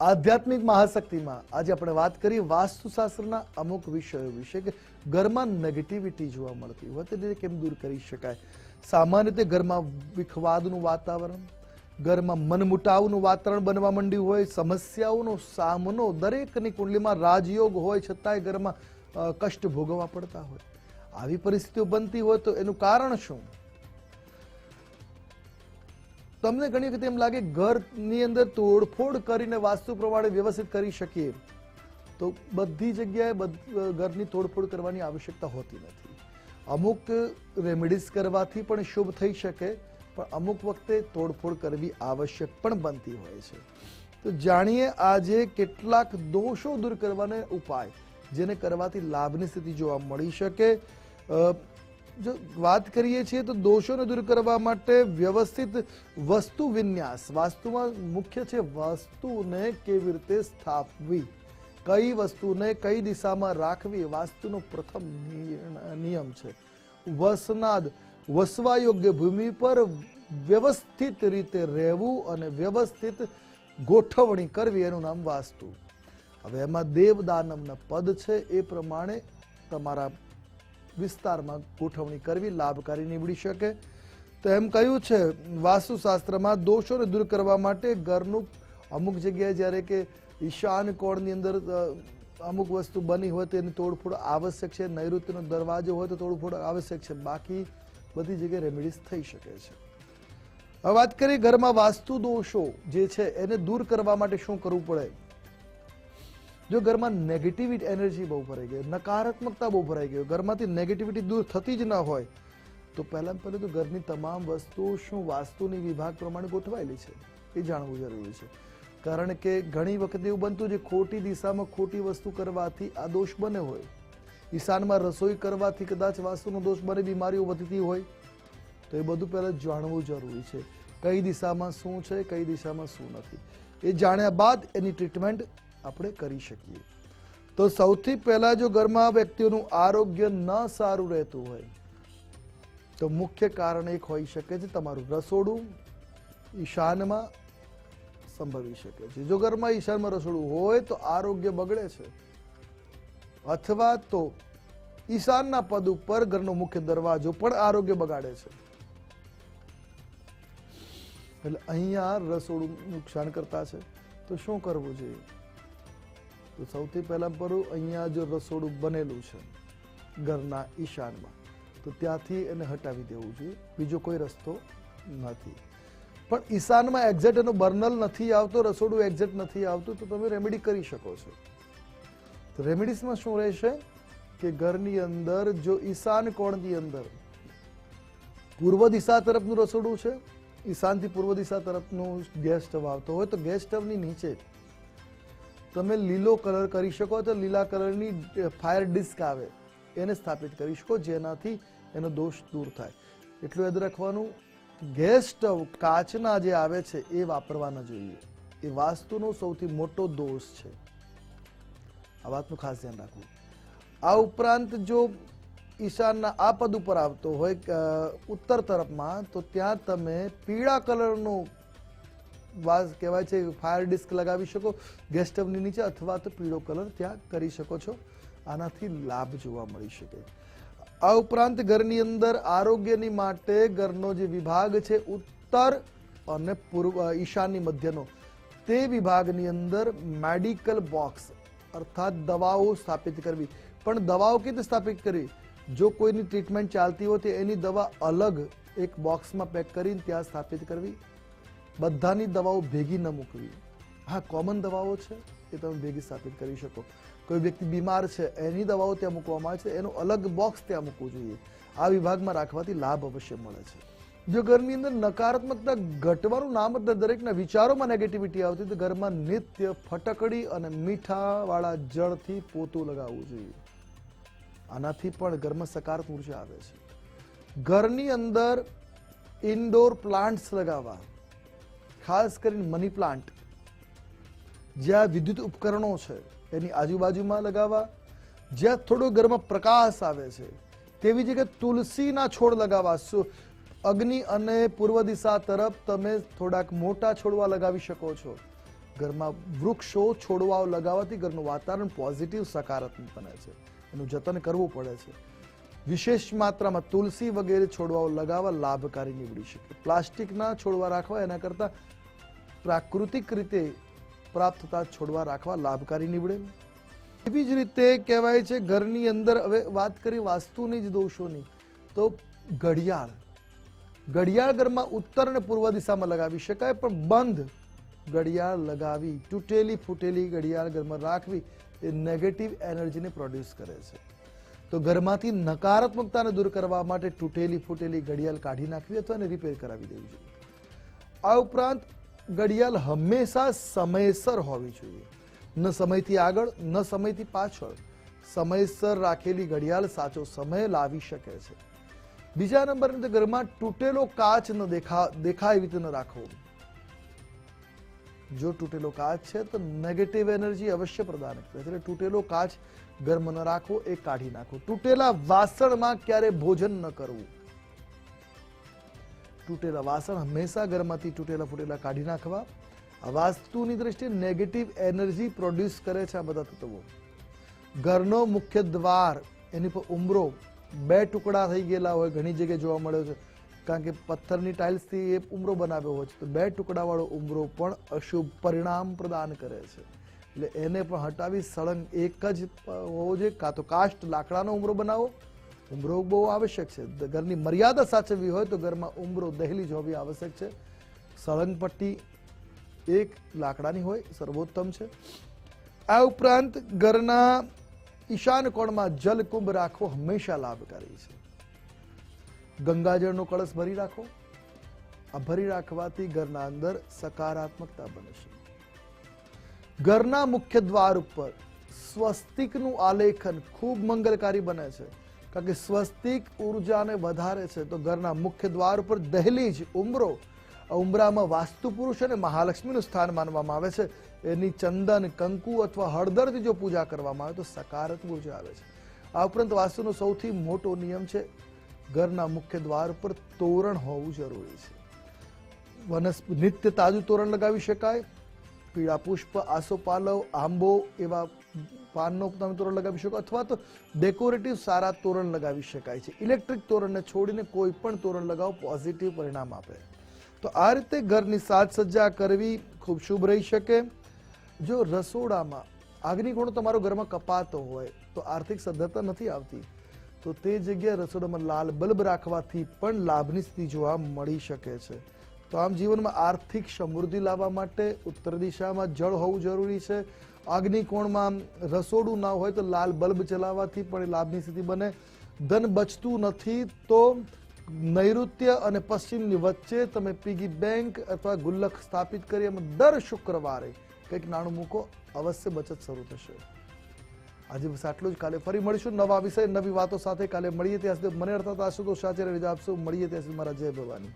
આધ્યાત્મિક મહાશક્તિમાં આજે આપણે વાત કરીએ વાસ્તુશાસ્ત્રના અમુક વિષયો વિશે કે ઘરમાં નેગેટિવિટી જોવા મળતી હોય તેને કેમ દૂર કરી શકાય? સામાન્ય રીતે ઘરમાં વિખવાદનું વાતાવરણ, ઘરમાં મનમુટાવનું વાતાવરણ બનવા માંડ્યું હોય, સમસ્યાઓનો સામનો દરેકની કુંડલીમાં રાજયોગ હોય, છતાંય ઘરમાં કષ્ટ ભોગવવા પડતા હોય. આવી પરિસ્થિતિઓ બનતી હોય તો એનું કારણ શું? તમને ઘણી વખત એમ લાગે ઘરની અંદર તોડફોડ કરીને વાસ્તુ પ્રમાણે વ્યવસ્થિત કરી શકીએ. તો બધી જગ્યાએ ઘરની તોડફોડ કરવાની આવશ્યકતા હોતી નથી. અમુક રેમેડીઝ કરવાથી પણ શુભ થઈ શકે, પણ અમુક વખતે તોડફોડ કરવી આવશ્યક પણ બનતી હોય છે. તો જાણીએ આજે કેટલાક દોષો દૂર કરવાના ઉપાય, જેને કરવાથી લાભની સ્થિતિ જોવા મળી શકે. જો વાત કરીએ છીએ તો દોષોને દૂર કરવા માટે વ્યવસ્થિત વસ્તુ વિન્યાસ વાસ્તુમાં મુખ્ય છે વસ્તુને કેવી રીતે સ્થાપવી? કઈ વસ્તુને કઈ દિશામાં રાખવી વાસ્તુનો પ્રથમ નિયમ છે. વસનાદ વસવા યોગ્ય ભૂમિ પર વ્યવસ્થિત રીતે રહેવું અને વ્યવસ્થિત ગોઠવણી કરવી એનું નામ વાસ્તુ. હવે એમાં દેવદાનમના પદ છે એ પ્રમાણે તમારા વિસ્તારમાં ગોઠવણી કરવી લાભકારી નીવડી શકે. તો એમ કહ્યું છે, વાસ્તુશાસ્ત્રમાં દોષોને દૂર કરવા માટે ઘરનું અમુક જગ્યાએ જ્યારે કે ઈશાન કોણની અંદર અમુક વસ્તુ બની હોય તેની તોડફોડ આવશ્યક છે. નૈઋત્યનો દરવાજો હોય તો તોડફોડ આવશ્યક છે. બાકી બધી જગ્યાએ રેમેડીઝ થઈ શકે છે. હવે વાત કરીએ ઘરમાં વાસ્તુ દોષો જે છે, એને દૂર કરવા માટે શું કરવું પડે? જો ઘરમાં નેગેટિવિટી એનર્જી બહુ ભરાઈ ગઈ, નકારાત્મકતા બહુ ભરાઈ ગઈ ઘરમાંથી નેગેટિવિટી દૂર થતી જ ના હોય, તો પહેલાં પહેલું તો ઘરની તમામ વસ્તુઓ શું વાસ્તુની વિભાગ પ્રમાણે ગોઠવાયેલી છે, એ જાણવું જરૂરી છે. કારણ કે ઘણી વખત એવું બનતું છે, ખોટી દિશામાં ખોટી વસ્તુ કરવાથી આ દોષ બને હોય. ઈશાનમાં રસોઈ કરવાથી કદાચ વાસ્તુનો દોષ બને, બીમારીઓ વધતી હોય, તો એ બધું પહેલાં જાણવું જરૂરી છે. કઈ દિશામાં શું છે, કઈ દિશામાં શું નથી. એ જાણ્યા બાદ એની ટ્રીટમેન્ટ આપણે કરી શકીએ. તો સૌથી પહેલા જો ઘરમાં વ્યક્તિઓનું આરોગ્ય ન સારું રહેતું હોય, તો મુખ્ય કારણ એક હોઈ શકે છે તમારું રસોડું ઈશાનમાં સંભવી શકે છે. જો ઘરમાં ઈશાનમાં રસોડું હોય તો આરોગ્ય બગડે છે. અથવા તો ઈશાનના પદ ઉપર ઘરનો મુખ્ય દરવાજો પણ આરોગ્ય બગાડે છે. એટલે અહીંયા રસોડું નુકસાન કરતા છે. તો શું કરવું જોઈએ? તો સૌથી પહેલાં પરું અહીંયા જો રસોડું બનેલું છે, ઘરના ઈશાનમાં. તો ત્યાંથી એને હટાવી દેવું જોઈએ, બીજો કોઈ રસ્તો નથી. પણ ઈશાનમાં એક્ઝેક્ટ એનો બર્નલ નથી આવતો, રસોડું એક્ઝેક્ટ નથી આવતું, તો તમે રેમેડી કરી શકો છો. તો રેમેડીઝમાં શું રહેશે કે ઘરની અંદર જો ઈશાન કોણની અંદર પૂર્વ દિશા તરફનું રસોડું છે, ઈશાનથી પૂર્વ દિશા તરફનું ગેસ સ્ટવ આવતો હોય, તો ગેસ સ્ટવની નીચે તમે લીલો કલર કરી શકો તો લીલા કલરની ફાયર ડિસ્ક આવે, એને સ્થાપિત કરી શકો, જેનાથી એનો દોષ દૂર થાય. એટલું યાદ રાખવાનું ગેસ સ્ટવ કાચના જે આવે છે, એ વાપરવાના જોઈએ. એ વાસ્તુનો સૌથી મોટો દોષ છે. આ વાતનું ખાસ ધ્યાન રાખવું. આ ઉપરાંત જો ઈશાનના આ પદ ઉપર આવતો હોય ઉત્તર તરફમાં, તો ત્યાં તમે પીળા કલરનું વાસ કહેવાય છે ફાયર ડિસ્ક લગાવી શકો ગેસ સ્ટવની નીચે અથવા તો પીળો કલર ત્યાં કરી શકો છો. આનાથી લાભ જોવા મળી શકે. આ ઉપરાંત ઘરની અંદર આરોગ્યની માટે ઘરનો જે વિભાગ છે, ઉત્તર અને પૂર્વ ઈશાનની મધ્યનો, તે વિભાગની અંદર મેડિકલ બોક્સ અર્થાત દવાઓ સ્થાપિત કરવી. પણ દવાઓ કેવી સ્થાપિત કરવી? જો કોઈની ટ્રીટમેન્ટ ચાલતી હોય તો એની દવા અલગ એક બોક્સમાં પેક કરીને ત્યાં સ્થાપિત કરવી. બધાની દવાઓ ભેગી ન મૂકવી હા કોમન દવાઓ છે, એ તમે ભેગી સ્થાપિત કરી શકો. કોઈ વ્યક્તિ બીમાર છે, એની દવાઓ ત્યાં મૂકવામાં આવે છે, એનું અલગ બોક્સ ત્યાં મૂકવું જોઈએ. આ વિભાગમાં રાખવાથી લાભ અવશ્ય મળે છે. જો ઘરની અંદર નકારાત્મકતા ઘટવાનું નામ જ દરેકના વિચારોમાં નેગેટિવિટી આવતી તો ઘરમાં નિત્ય ફટકડી અને મીઠાવાળા જળથી પોતું લગાવવું જોઈએ. આનાથી પણ ઘરમાં સકારાત્મક ઊર્જા આવે છે. ઘરની અંદર ઇન્ડોર પ્લાન્ટ્સ લગાવવા. ખાસ કરીને મની પ્લાન્ટ, જ્યાં વિદ્યુત ઉપકરણો છે, એની આજુબાજુમાં લગાવવા, જ્યાં થોડો ઘરમાં પ્રકાશ આવે છે, તેવી જગ્યાએ તુલસીના છોડ લગાવવા. અગ્નિ અને પૂર્વ દિશા તરફ તમે થોડાક મોટા છોડવા લગાવી શકો છો? ઘરમાં વૃક્ષો છોડવાઓ લગાવવાથી ઘરનું વાતાવરણ પોઝિટિવ, સકારાત્મક બને છે. એનું જતન કરવું પડે છે. વિશેષ માત્રામાં તુલસી વગેરે છોડવાઓ લગાવવા લાભકારી નીવડી શકે. પ્લાસ્ટિકના છોડવા રાખવા એના કરતાં પ્રાકૃતિક રીતે પ્રાપ્ત થતા છોડવા રાખવા લાભકારી નીવડે. એવી જ રીતે કહેવાય છે, ઘરની અંદર હવે વાત કરી વાસ્તુની જ દોષોની, તો ઘડિયાળ. ઘડિયાળ ઘરમાં ઉત્તર અને પૂર્વ દિશામાં લગાવી શકાય, પણ બંધ ઘડિયાળ લગાવી, તૂટેલી ફૂટેલી ઘડિયાળ ઘરમાં રાખવી, એ નેગેટિવ એનર્જીને પ્રોડ્યુસ કરે છે. તો ઘરમાંથી નકારાત્મકતાને દૂર કરવા માટે તૂટેલી ફૂટેલી ઘડિયાળ કાઢી નાખવી અથવા એને રિપેર કરાવી દેવી જોઈએ. આ ઉપરાંત ઘડિયાળ હંમેશા સમયસર હોવી જોઈએ. ન સમયથી આગળ, ન સમયથી પાછળ. સમયસર રાખેલી ઘડિયાળ સાચો સમય લાવી શકે છે. બીજા નંબરની ઘરમાં તૂટેલો કાચ ન દેખા, દેખાય એવી રીતે ન રાખવો. જો તૂટેલો કાચ છે તો નેગેટિવ એનર્જી અવશ્ય પ્રદાન કરે એટલે તૂટેલો કાચ ઘરમાં ન રાખવો, એ કાઢી નાખો તૂટેલા વાસણમાં ક્યારે ભોજન ન કરવું. તૂટેલા વાસણ હંમેશા ઘરમાંથી તૂટેલા ફૂટેલા કાઢી નાખવા. આ વાસ્તુની દ્રષ્ટિએ નેગેટિવ એનર્જી પ્રોડ્યુસ કરે છે આ બધા તત્વો. ઘરનો મુખ્ય દ્વાર, એની પર ઉમરો બે ટુકડા થઈ ગયેલા હોય, ઘણી જગ્યાએ જોવા મળ્યો છે. કારણ કે પથ્થરની ટાઇલ્સથી એ ઉમરો બનાવ્યો હોય છે, તો બે ટુકડાવાળો ઉમરો પણ અશુભ પરિણામ પ્રદાન કરે છે. એટલે એને પણ હટાવી સળંગ એક જ હોવો જોઈએ, કાં તો કાસ્ટ લાકડાનો ઉમરો બનાવો ઉમરો બહુ આવશ્યક છે. ઘરની મર્યાદા સાચવવી હોય તો ઘરમાં ઉમરો, દહેલી જ હોવી આવશ્યક છે. સળંગપટ્ટી એક લાકડાની હોય, સર્વોત્તમ છે. આ ઉપરાંત ઘરના ઈશાન કોણમાં જલકુંભ રાખવો હંમેશા લાભકારી છે. ગંગાજળનો કળશ ભરી રાખો. આ ભરી રાખવાથી ઘરના અંદર સકારાત્મકતા બને છે. ઘરના મુખ્ય દ્વાર ઉપર સ્વસ્તિકનું આલેખન ખૂબ મંગલકારી બને છે. કારણ કે સ્વસ્તિક ઉર્જાને વધારે છે. તો ઘરના મુખ્ય દ્વાર ઉપર દહેલીજ ઉમરો. ઉમરામાં વાસ્તુ પુરુષ અને મહાલક્ષ્મીનું સ્થાન માનવામાં આવે છે. એની ચંદન, કંકુ અથવા હળદરથી જો પૂજા કરવામાં આવે તો સકારાત્મક ઊર્જા આવે છે. આ ઉપરાંત વાસ્તુનો સૌથી મોટો નિયમ છે, ઘરના મુખ્ય દ્વાર પર તોરણ હોવું જરૂરી છે. વનસ્પ, નિત્ય તાજું તોરણ લગાવી શકાય. પીળા પુષ્પ આસોપાલવ, આંબો એવા પાનનો તમે તોરણ લગાવી શકો અથવા તો ડેકોરેટિવ સારા તોરણ લગાવી શકાય છે. ઇલેક્ટ્રિક તોરણને છોડીને કોઈ પણ તોરણ લગાવો પોઝિટિવ પરિણામ આપે. તો આ રીતે ઘરની સાજ સજ્જા કરવી ખૂબ શુભ રહી શકે. જો રસોડામાં અગ્નિકોણ તમારો ઘરમાં કપાતો હોય, તો આર્થિક સદ્ધરતા નથી આવતી, તો તે જગ્યાએ રસોડામાં લાલ બલ્બ રાખવાથી પણ લાભની સ્થિતિ જોવા મળી શકે છે. તો આમ જીવનમાં આર્થિક સમૃદ્ધિ લાવવા માટે ઉત્તર દિશામાં જળ હોવું જરૂરી છે. અગ્નિકોણમાં રસોડું ના હોય તો લાલ બલ્બ ચલાવવાથી પણ લાભની સ્થિતિ બને. ધન બચતું નથી તો નૈઋત્ય અને પશ્ચિમની વચ્ચે તમે પીગી બેંક અથવા ગુલ્લક સ્થાપિત કરી એમાં દર શુક્રવારે કંઈક નાણું મૂકો, અવશ્ય બચત શરૂ થશે. આજે બસ આટલું જ. કાલે ફરી મળીશું નવા વિષય, નવી વાતો સાથે. કાલે મળીએ ત્યાં સુધી મને અર્થાત આશુતોષ સાચે રજા આપશો. મળીએ ત્યાં સુધી મારા જય ભવાની.